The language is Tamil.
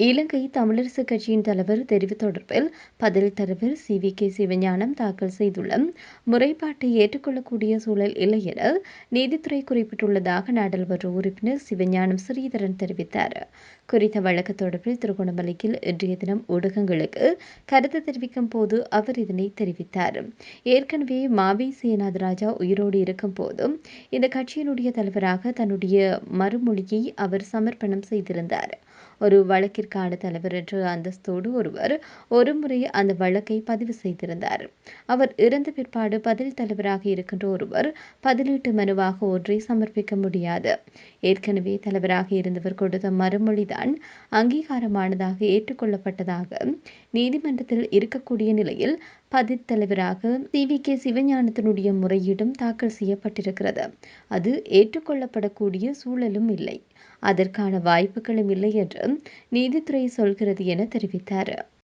இலங்கை தமிழரசு கட்சியின் தலைவர் தெரிவு தொடர்பில் பதில் தலைவர் சி. வி. கே. சிவஞானம் தாக்கல் செய்துள்ள முறைப்பாட்டை ஏற்றுக்கொள்ளக்கூடிய சூழல் இல்லை என நீதித்துறை குறிப்பிட்டுள்ளதாக நாடாளுமன்ற உறுப்பினர் சிவஞானம் ஸ்ரீதரன் தெரிவித்தார். குறித்த வழக்கு தொடர்பில் திருகோணமலையில் இன்றைய தினம் ஊடகங்களுக்கு கருத்து தெரிவிக்கும் போது அவர் இதனை தெரிவித்தார். ஏற்கனவே மாவி சேனாதராஜா உயிரோடு இருக்கும் போதும் இந்த கட்சியினுடைய தலைவராக தன்னுடைய மறுமொழியை அவர் சமர்ப்பணம் செய்திருந்தார். ஒரு வழக்கிற்கான தலைவர் என்ற அந்தஸ்தோடு ஒருவர் ஒருமுறை அந்த வழக்கை பதிவு செய்திருந்தார். அவர் இறந்த பிற்பாடு பதில் தலைவராக இருக்கின்ற ஒருவர் பதிலீட்டு மனுவாக ஒன்றை சமர்ப்பிக்க முடியாது. ஏற்கனவே தலைவராக இருந்தவர் கொடுத்த மறுமொழிதான் அங்கீகாரமானதாக ஏற்றுக்கொள்ளப்பட்டதாக நீதிமன்றத்தில் இருக்கக்கூடிய நிலையில் பதில் தலைவராக சி. வி. கே. சிவஞானத்தினுடைய முறையீடும் தாக்கல் செய்யப்பட்டிருக்கிறது. அது ஏற்றுக்கொள்ளப்படக்கூடிய சூழலும் இல்லை. அதற்கான வாய்ப்புகளும் இல்லை என்று நீதித்துறை சொல்கிறது என தெரிவித்தார்.